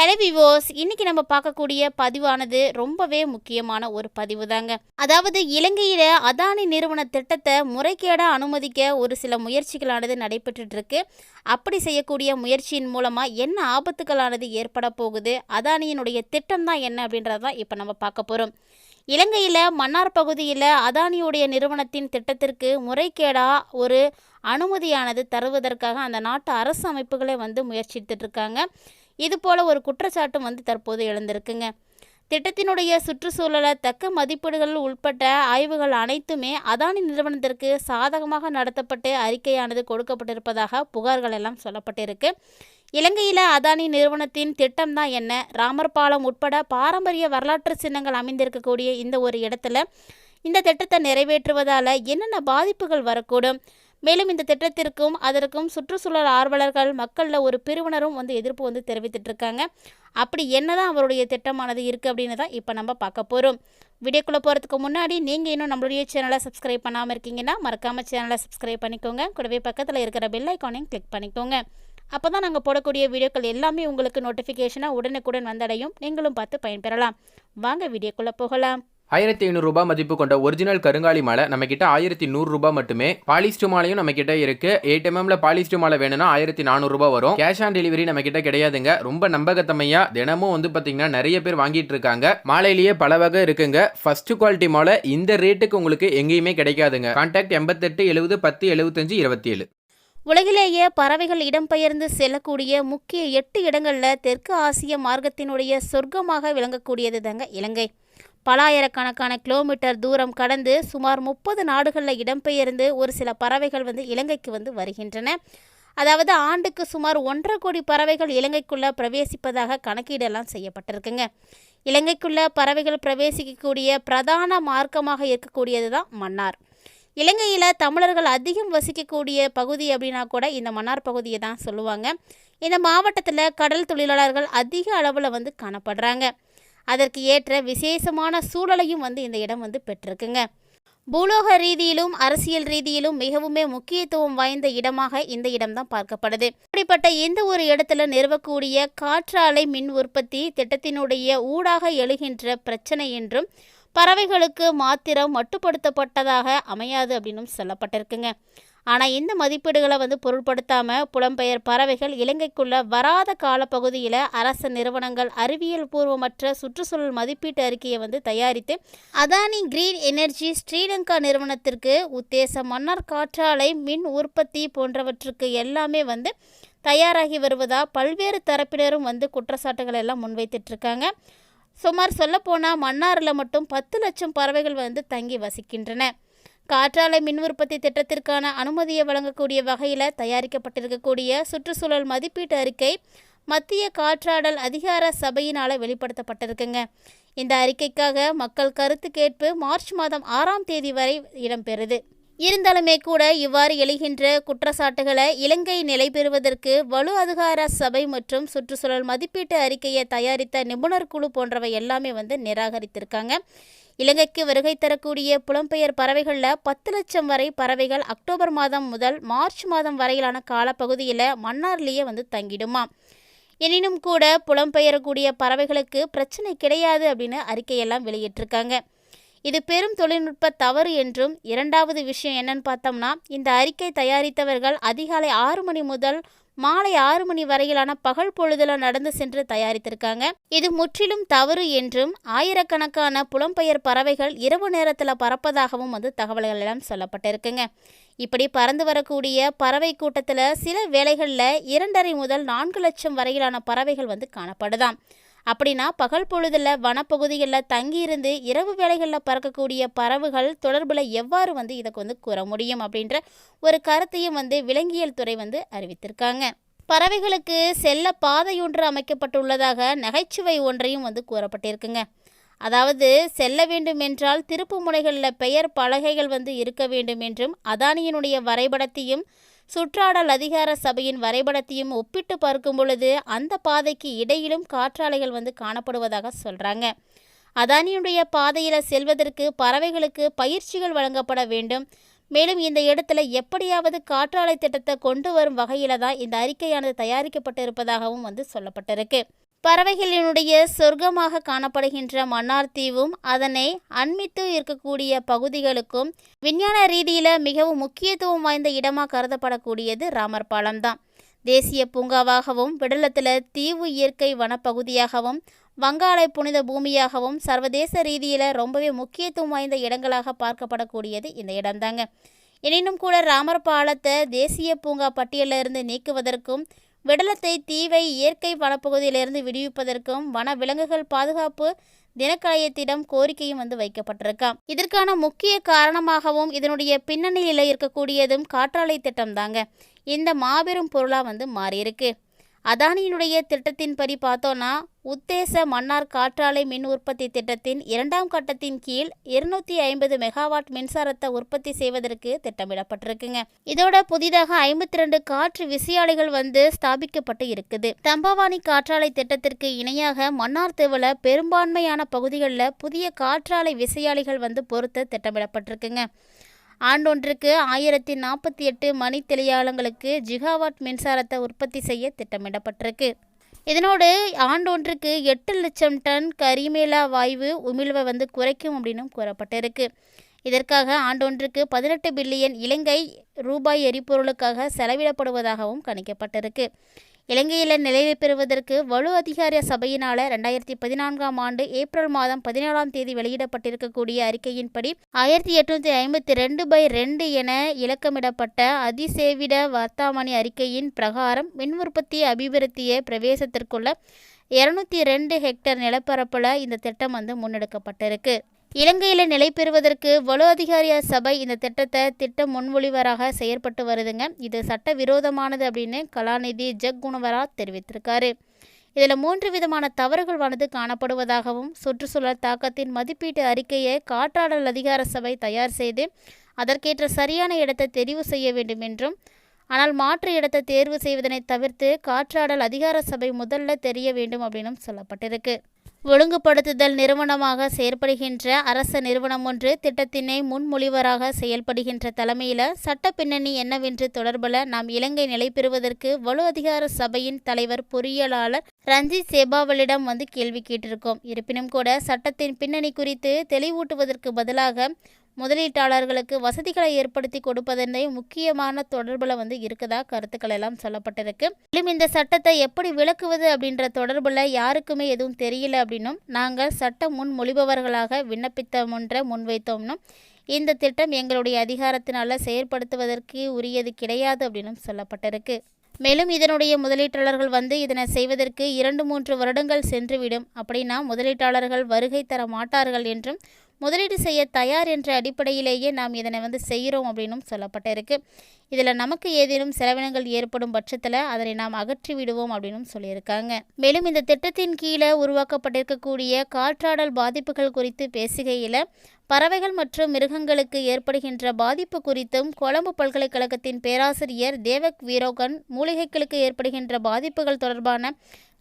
Hello விவோஸ் இன்னைக்கு நம்ம பார்க்கக்கூடிய பதிவானது ரொம்பவே முக்கியமான ஒரு பதிவு தாங்க அதாவது இலங்கையில அதானி நிறுவன திட்டத்தை முறைகேட அனுமதிக்க ஒரு சில முயற்சிகளானது நடைபெற்றுட்டு இருக்கு அப்படி செய்யக்கூடிய முயற்சியின் மூலமா என்ன ஆபத்துக்களானது ஏற்பட போகுது? அதானியினுடைய திட்டம் தான் என்ன அப்படின்றதான் இப்போ நம்ம பார்க்க போறோம். இலங்கையில் மன்னார் பகுதியில் அதானியுடைய நிறுவனத்தின் திட்டத்திற்கு முறைகேடாக ஒரு அனுமதியானது தருவதற்காக அந்த நாட்டு அரசு அமைப்புகளே வந்து முயற்சித்துட்ருக்காங்க. இதுபோல ஒரு குற்றச்சாட்டும் வந்து தற்போது எழுந்திருக்குங்க. திட்டத்தினுடைய சுற்றுச்சூழலை தக்க மதிப்பீடுகள் உட்பட்ட ஆய்வுகள் அனைத்துமே அதானி நிறுவனத்திற்கு சாதகமாக நடத்தப்பட்டு அறிக்கையானது கொடுக்கப்பட்டிருப்பதாக புகார்கள் எல்லாம் சொல்லப்பட்டிருக்கு. இலங்கையில் அதானி நிறுவனத்தின் திட்டம் தான் என்ன? ராமர் பாலம் உட்பட பாரம்பரிய வரலாற்று சின்னங்கள் அமைந்திருக்கக்கூடிய இந்த ஒரு இடத்துல இந்த திட்டத்தை நிறைவேற்றுவதால் என்னென்ன பாதிப்புகள் வரக்கூடும்? மேலும் இந்த திட்டத்திற்கும் அதற்கும் சுற்றுச்சூழல் ஆர்வலர்கள் மக்களில் ஒரு பிரிவினரும் வந்து எதிர்ப்பு வந்து தெரிவித்துட்டு இருக்காங்க அப்படி என்னதான் அவருடைய திட்டமானது இருக்குது அப்படின்னு தான் இப்போ நம்ம பார்க்க போகிறோம் வீடியோக்குள்ளே போகிறதுக்கு முன்னாடி நீங்கள் இன்னும் நம்மளுடைய சேனலை சப்ஸ்கிரைப் பண்ணாமல் இருக்கீங்கன்னா மறக்காமல் சேனலை சப்ஸ்கிரைப் பண்ணிக்கோங்க. கூடவே பக்கத்தில் இருக்கிற பெல் ஐக்கானையும் கிளிக் பண்ணிக்கோங்க. அப்போ தான் நாங்கள் போடக்கூடிய வீடியோக்கள் எல்லாமே உங்களுக்கு நோட்டிஃபிகேஷனாக உடனுக்குடன் வந்தடையும். நீங்களும் பார்த்து பயன்பெறலாம். வாங்க வீடியோக்குள்ளே போகலாம். ஆயிரத்தி ஐநூறுரூபா மதிப்பு கொண்ட ஒரிஜினல் கருங்காலி மாலை நம்ம கிட்ட ஆயிரத்தி நூறுரூபா மட்டுமே. பாலிஸ்டர் மாலையும் நம்ம கிட்ட இருக்கு எயிட் எம்எம்ல பாலிஸ்டர் மாலை வேணும்னா ஆயிரத்தி நானூறுரூபா வரும். கேஷ் ஆன் டெலிவரி நம்ம கிட்ட கிடையாதுங்க. ரொம்ப நம்பகத்தமையா தினமும் வந்து பாத்தீங்கன்னா நிறைய பேர் வாங்கிட்டு இருக்காங்க. மாலையிலேயே பல வகை இருக்குங்க. ஃபர்ஸ்ட் குவாலிட்டி மாலை இந்த ரேட்டுக்கு உங்களுக்கு எங்கேயுமே கிடைக்காதுங்க. கான்டாக்ட் எண்பத்தெட்டு எழுபது பத்து எழுபத்தஞ்சு இருபத்தி ஏழு உலகிலேயே பறவைகள் இடம்பெயர்ந்து செல்லக்கூடிய முக்கிய எட்டு இடங்களில் தெற்கு ஆசிய மார்க்கத்தினுடைய சொர்க்கமாக விளங்கக்கூடியது தாங்க இலங்கை. பலாயிரக்கணக்கான கிலோமீட்டர் தூரம் கடந்து சுமார் முப்பது நாடுகளில் இடம்பெயர்ந்து ஒரு சில பறவைகள் வந்து இலங்கைக்கு வந்து வருகின்றன. அதாவது ஆண்டுக்கு சுமார் ஒன்றரை கோடி பறவைகள் இலங்கைக்குள்ளே பிரவேசிப்பதாக கணக்கீடெல்லாம் செய்யப்பட்டிருக்குங்க. இலங்கைக்குள்ள பறவைகள் பிரவேசிக்கக்கூடிய பிரதான மார்க்கமாக இருக்கக்கூடியது தான் மன்னார். இலங்கையில் தமிழர்கள் அதிகம் வசிக்கக்கூடிய பகுதி அப்படின்னா கூட இந்த மன்னார் பகுதியை தான் சொல்லுவாங்க. இந்த மாவட்டத்தில் கடல் தொழிலாளர்கள் அதிக அளவில் வந்து காணப்படுறாங்க. அதற்கு ஏற்ற விசேஷமான சூழலையும் வந்து இந்த இடம் வந்து பெற்றிருக்குங்க. பூலோக ரீதியிலும் அரசியல் ரீதியிலும் மிகவுமே முக்கியத்துவம் வாய்ந்த இடமாக இந்த இடம்தான் பார்க்கப்படுது. அப்படிப்பட்ட இந்த ஒரு இடத்துல நிறுவக்கூடிய காற்றாலை மின் உற்பத்தி திட்டத்தினுடைய ஊடாக எழுகின்ற பிரச்சனை என்றும் பறவைகளுக்கு மாத்திரம் மட்டுப்படுத்தப்பட்டதாக அமையாது அப்படின்னும் சொல்லப்பட்டிருக்குங்க. ஆனால் இந்த மதிப்பீடுகளை வந்து பொருட்படுத்தாமல் புலம்பெயர் பறவைகள் இலங்கைக்குள்ள வராத காலப்பகுதியில் அரசு நிறுவனங்கள் அறிவியல் பூர்வமற்ற சுற்றுச்சூழல் மதிப்பீட்டு அறிக்கையை வந்து தயாரித்து அதானி கிரீன் எனர்ஜி ஸ்ரீலங்கா நிறுவனத்திற்கு உத்தேச மன்னார் காற்றாலை மின் உற்பத்தி போன்றவற்றுக்கு எல்லாமே வந்து தயாராகி வருவதா பல்வேறு தரப்பினரும் வந்து குற்றச்சாட்டுகள் எல்லாம் முன்வைத்துட்ருக்காங்க. சுமார் சொல்லப்போனால் மன்னாரில் மட்டும் பத்து லட்சம் பறவைகள் வந்து தங்கி வசிக்கின்றன. காற்றாலை மின் உற்பத்தி திட்டத்திற்கான அனுமதியை வழங்கக்கூடிய வகையில் தயாரிக்கப்பட்டிருக்கக்கூடிய சுற்றுச்சூழல் மதிப்பீட்டு அறிக்கை மத்திய காற்றாடல் அதிகார சபையினால் வெளிப்படுத்தப்பட்டிருக்குங்க. இந்த அறிக்கைக்காக மக்கள் கருத்து கேட்பு மார்ச் மாதம் ஆறாம் தேதி வரை இடம்பெறுது. இருந்தாலுமே கூட இவ்வாறு எழுகின்ற குற்றச்சாட்டுகளை இலங்கை நிலை பெறுவதற்கு வலு அதிகார சபை மற்றும் சுற்றுச்சூழல் மதிப்பீட்டு அறிக்கையை தயாரித்த நிபுணர் குழு போன்றவை எல்லாமே வந்து நிராகரித்திருக்காங்க. இலங்கைக்கு வருகை தரக்கூடிய புலம்பெயர் பறவைகளில் பத்து லட்சம் வரை பறவைகள் அக்டோபர் மாதம் முதல் மார்ச் மாதம் வரையிலான காலப்பகுதியில் மன்னார்லேயே வந்து தங்கிடுமா. எனினும் கூட புலம்பெயரக்கூடிய பறவைகளுக்கு பிரச்சனை கிடையாது அப்படின்னு அறிக்கையெல்லாம் வெளியிட்டிருக்காங்க. இது பெரும் தொழில்நுட்ப தவறு என்றும் இரண்டாவது விஷயம் என்னன்னு பார்த்தோம்னா இந்த அறிக்கை தயாரித்தவர்கள் அதிகாலை ஆறு மணி முதல் மாலை ஆறு மணி வரையிலான பகல் பொழுதுல நடந்து சென்று தயாரித்திருக்காங்க. இது முற்றிலும் தவறு என்றும் ஆயிரக்கணக்கான புலம்பெயர் பறவைகள் இரவு நேரத்தில் பறப்பதாகவும் வந்து தகவல்கள் எல்லாம் சொல்லப்பட்டிருக்குங்க. இப்படி பறந்து வரக்கூடிய பறவை கூட்டத்தில் சில வேளைகளில் இரண்டரை முதல் நான்கு லட்சம் வரையிலான பறவைகள் வந்து காணப்படுதாம். அப்படின்னா பகல் பொழுதில் வனப்பகுதிகளில் தங்கியிருந்து இரவு வேளைகளில் பறக்கக்கூடிய பறவைகள் தொடர்பில் எவ்வாறு வந்து இதுக்கு வந்து கூற முடியும் அப்படின்ற ஒரு கருத்தையும் வந்து விலங்கியல் துறை வந்து அறிவித்திருக்காங்க. பறவைகளுக்கு செல்ல பாதையொன்று அமைக்கப்பட்டுள்ளதாக நகைச்சுவை ஒன்றையும் வந்து கூறப்பட்டிருக்குங்க. அதாவது செல்ல வேண்டும் என்றால் திருப்பு முனைகளில் பெயர் பலகைகள் வந்து இருக்க வேண்டும் என்றும் அதானியினுடைய வரைபடத்தையும் சுற்றாடல் அதிகார சபையின் வரைபடத்தையும் ஒப்பிட்டு பார்க்கும் பொழுது அந்த பாதைக்கு இடையிலும் காற்றாலைகள் வந்து காணப்படுவதாக சொல்கிறாங்க அதானியுடைய பாதையில் செல்வதற்கு பறவைகளுக்கு பயிற்சிகள் வழங்கப்பட வேண்டும். மேலும் இந்த இடத்துல எப்படியாவது காற்றாலை திட்டத்தை கொண்டு வரும் வகையில் தான் இந்த அறிக்கையானது தயாரிக்கப்பட்டு இருப்பதாகவும் வந்து சொல்லப்பட்டிருக்கு. பறவைகளினுடைய சொர்க்கமாக காணப்படுகின்ற மன்னார் தீவும் அதனை அண்மித்து இருக்கக்கூடிய பகுதிகளுக்கும் விஞ்ஞான ரீதியில் மிகவும் முக்கியத்துவம் வாய்ந்த இடமாக கருதப்படக்கூடியது ராமர் பாலம்தான். தேசிய பூங்காவாகவும் விடலத்தில் தீவு இயற்கை வனப்பகுதியாகவும் வங்காள புனித பூமியாகவும் சர்வதேச ரீதியில் ரொம்பவே முக்கியத்துவம் வாய்ந்த இடங்களாக பார்க்கப்படக்கூடியது இந்த இடம்தாங்க. எனினும் கூட ராமர் பாலத்தை தேசிய பூங்கா பட்டியலில் இருந்து நீக்குவதற்கும் விடலத்தை தீவை இயற்கை வனப்பகுதியிலிருந்து விடுவிப்பதற்கும் வன விலங்குகள் பாதுகாப்பு தினக்கலையத்திடம் கோரிக்கையும் வந்து வைக்கப்பட்டிருக்காம் இதற்கான முக்கிய காரணமாகவும் இதனுடைய பின்னணியில் இருக்கக்கூடியதும் காற்றாலை திட்டம் தாங்க இந்த மாபெரும் பொருளாக வந்து மாறியிருக்கு. அதானியினுடைய திட்டத்தின்படி பார்த்தோன்னா உத்தேச மன்னார் காற்றாலை மின் உற்பத்தி திட்டத்தின் இரண்டாம் கட்டத்தின் கீழ் இருநூத்தி ஐம்பது மெகாவாட் மின்சாரத்தை உற்பத்தி செய்வதற்கு திட்டமிடப்பட்டிருக்குங்க. இதோட புதிதாக ஐம்பத்தி ரெண்டு காற்று விசையாளிகள் வந்து ஸ்தாபிக்கப்பட்டு இருக்குது. தம்பவாணி காற்றாலை திட்டத்திற்கு இணையாக மன்னார் தீவுல பெரும்பான்மையான பகுதிகளில் புதிய காற்றாலை விசையாளிகள் வந்து பொருத்த திட்டமிடப்பட்டிருக்குங்க. ஆண்டொன்றுக்கு ஆயிரத்தி நாற்பத்தி எட்டு மணித்தெளியாளங்களுக்கு ஜிகாவாட் மின்சாரத்தை உற்பத்தி செய்ய திட்டமிடப்பட்டிருக்கு. இதனோடு ஆண்டொன்றுக்கு எட்டு லட்சம் டன் கரிமேலா வாயு உமிழ்வை வந்து குறைக்கும் அப்படின்னும் கூறப்பட்டிருக்கு. இதற்காக ஆண்டொன்றுக்கு பதினெட்டு பில்லியன் இலங்கை ரூபாய் எரிபொருளுக்காக செலவிடப்படுவதாகவும் கணிக்கப்பட்டிருக்கு. இலங்கையில் நிலையை பெறுவதற்கு வலு அதிகார சபையினால் ரெண்டாயிரத்தி பதினான்காம் ஆண்டு ஏப்ரல் மாதம் பதினேழாம் தேதி வெளியிடப்பட்டிருக்கக்கூடிய அறிக்கையின்படி ஆயிரத்தி எட்நூற்றி ஐம்பத்தி ரெண்டு பை ரெண்டு என இலக்கமிடப்பட்ட அதிசேவிட வர்த்தாமணி அறிக்கையின் பிரகாரம் மின் உற்பத்தி அபிவிருத்தியை பிரவேசத்திற்குள்ள இரநூத்தி ரெண்டு ஹெக்டேர் நிலப்பரப்பில் இந்த திட்டம் வந்து முன்னெடுக்கப்பட்டிருக்கு. இலங்கையில் நிலை பெறுவதற்கு வலு அதிகாரிய சபை இந்த திட்டத்தை திட்ட முன்மொழிவராக செயற்பட்டு வருதுங்க. இது சட்ட விரோதமானது அப்படின்னு கலாநிதி ஜக் குணவரா தெரிவித்திருக்காரு. இதில் மூன்று விதமான தவறுகள் வந்து காணப்படுவதாகவும் சுற்றுச்சூழல் தாக்கத்தின் மதிப்பீட்டு அறிக்கையை காற்றாடல் அதிகார சபை தயார் செய்து அதற்கேற்ற சரியான இடத்தை தெரிவு செய்ய வேண்டும் என்றும் ஆனால் மாற்று இடத்தை தேர்வு செய்வதனை தவிர்த்து காற்றாடல் அதிகார சபை முதல்ல தெரிய வேண்டும் அப்படின்னும் சொல்லப்பட்டிருக்கு. ஒழுங்குபடுத்துதல் நிறுவனமாக செயற்படுகின்ற அரச நிறுவனம் ஒன்று திட்டத்தினை முன்மொழிவராக செயல்படுகின்ற தலைமையில் சட்ட பின்னணி என்னவென்று தொடர்பில் நாம் இலங்கை நிலை பெறுவதற்கு வலு அதிகார சபையின் தலைவர் பொறியியலாளர் ரஞ்சித் சேபாவலிடம் வந்து கேள்வி கேட்டிருக்கோம். இருப்பினும் கூட சட்டத்தின் பின்னணி குறித்து தெளிவூட்டுவதற்கு பதிலாக முதலீட்டாளர்களுக்கு வசதிகளை ஏற்படுத்தி கொடுப்பதனை முக்கியமான தொடர்பில் வந்து இருக்கதா? கருத்துக்கள் எல்லாம் சொல்லப்பட்டிருக்கு. மேலும் இந்த சட்டத்தை எப்படி விளக்குவது அப்படின்ற தொடர்பில் யாருக்குமே எதுவும் தெரியல அப்படின்னும் நாங்கள் சட்ட முன்மொழிபவர்களாக விண்ணப்பித்தோம்ன்ற முன்வைத்தோம்னும் இந்த திட்டம் எங்களுடைய அதிகாரத்தினால செயற்படுத்துவதற்கு உரியது கிடையாது அப்படின்னும் சொல்லப்பட்டிருக்கு. மேலும் இதனுடைய முதலீட்டாளர்கள் வந்து இதனை செய்வதற்கு இரண்டு மூன்று வருடங்கள் சென்றுவிடும். அப்படின்னா முதலீட்டாளர்கள் வருகை தர மாட்டார்கள் என்றும் முதலீடு செய்ய தயார் என்ற அடிப்படையிலேயே நாம் இதனை வந்து செய்கிறோம் அப்படின்னும் சொல்லப்பட்டிருக்கு. இதில் நமக்கு ஏதேனும் செலவினங்கள் ஏற்படும் பட்சத்தில் அதனை நாம் அகற்றி விடுவோம் அப்படின்னும் சொல்லியிருக்காங்க. மேலும் இந்த திட்டத்தின் கீழே உருவாக்கப்பட்டிருக்கக்கூடிய காற்றாடல் பாதிப்புகள் குறித்து பேசுகையில் பறவைகள் மற்றும் மிருகங்களுக்கு ஏற்படுகின்ற பாதிப்பு குறித்தும் கொழம்பு பல்கலைக்கழகத்தின் பேராசிரியர் தேவக் வீரோகன் மூலிகைகளுக்கு ஏற்படுகின்ற பாதிப்புகள் தொடர்பான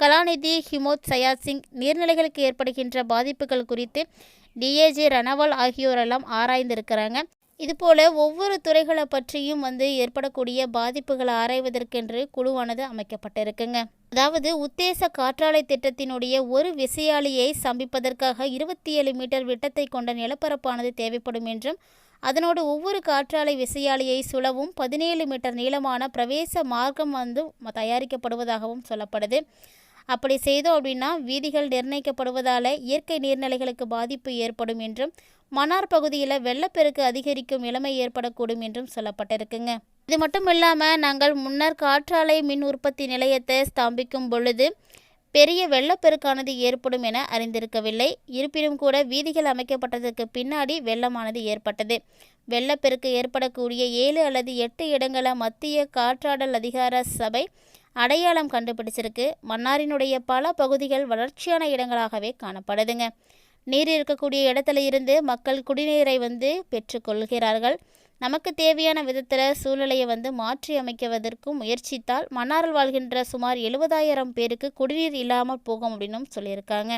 கலாநிதி ஹிமோத் சயாத் சிங் நீர்நிலைகளுக்கு ஏற்படுகின்ற பாதிப்புகள் குறித்து டிஏஜி ரணவால் ஆகியோரெல்லாம் ஆராய்ந்திருக்கிறாங்க. இதுபோல ஒவ்வொரு துறைகளை பற்றியும் வந்து ஏற்படக்கூடிய பாதிப்புகளை ஆராய்வதற்கென்று குழுவானது அமைக்கப்பட்டிருக்குங்க. அதாவது உத்தேச காற்றாலை திட்டத்தினுடைய ஒரு விசையாளியை சம்பிப்பதற்காக இருபத்தி ஏழு மீட்டர் விட்டத்தை கொண்ட நிலப்பரப்பானது தேவைப்படும் என்றும் அதனோடு ஒவ்வொரு காற்றாலை விசையாளியை சுழவும் பதினேழு மீட்டர் நீளமான பிரவேச மார்க்கம் வந்து தயாரிக்கப்படுவதாகவும் சொல்லப்படுது. அப்படி செய்தோம் அப்படின்னா வீதிகள் நிர்ணயிக்கப்படுவதால் இயற்கை நீர்நிலைகளுக்கு பாதிப்பு ஏற்படும் என்றும் மன்னார் பகுதியில் வெள்ளப்பெருக்கு அதிகரிக்கும் நிலைமை ஏற்படக்கூடும் என்றும் சொல்லப்பட்டிருக்குங்க. இது மட்டும் இல்லாமல் நாங்கள் முன்னர் காற்றாலை மின் உற்பத்தி நிலையத்தை ஸ்தாபிக்கும் பொழுது பெரிய வெள்ளப்பெருக்கானது ஏற்படும் என அறிந்திருக்கவில்லை. இருப்பினும் கூட வீதிகள் அமைக்கப்பட்டதற்கு பின்னாடி வெள்ளமானது ஏற்பட்டது. வெள்ளப்பெருக்கு ஏற்படக்கூடிய ஏழு அல்லது எட்டு இடங்களை மத்திய காற்றாடல் அதிகார சபை அடையாளம் கண்டுபிடிச்சிருக்கு. மன்னாரினுடைய பல பகுதிகள் வளர்ச்சியான இடங்களாகவே காணப்படுதுங்க. நீர் இருக்கக்கூடிய இடத்துல இருந்து மக்கள் குடிநீரை வந்து பெற்றுக்கொள்கிறார்கள். நமக்கு தேவையான விதத்தில் சூழ்நிலையை வந்து மாற்றி அமைக்குவதற்கும் முயற்சித்தால் மன்னாரில் வாழ்கின்ற சுமார் எழுபதாயிரம் பேருக்கு குடிநீர் இல்லாமல் போகும் அப்படின்னும் சொல்லியிருக்காங்க.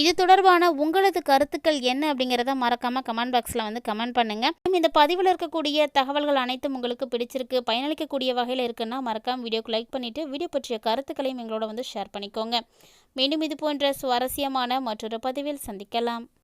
இது தொடர்பான உங்களது கருத்துக்கள் என்ன அப்படிங்கிறத மறக்காமல் கமெண்ட் பாக்ஸில் வந்து கமெண்ட் பண்ணுங்கள் இந்த பதிவில் இருக்கக்கூடிய தகவல்கள் அனைத்தும் உங்களுக்கு பிடிச்சிருக்கு பயனளிக்கக்கூடிய வகையில் இருக்குன்னா மறக்காம வீடியோக்கு லைக் பண்ணிவிட்டு வீடியோ பற்றிய கருத்துக்களையும் எங்களோட வந்து ஷேர் பண்ணிக்கோங்க. மீண்டும் இது போன்ற சுவாரஸ்யமான மற்றொரு பதிவில் சந்திக்கலாம்.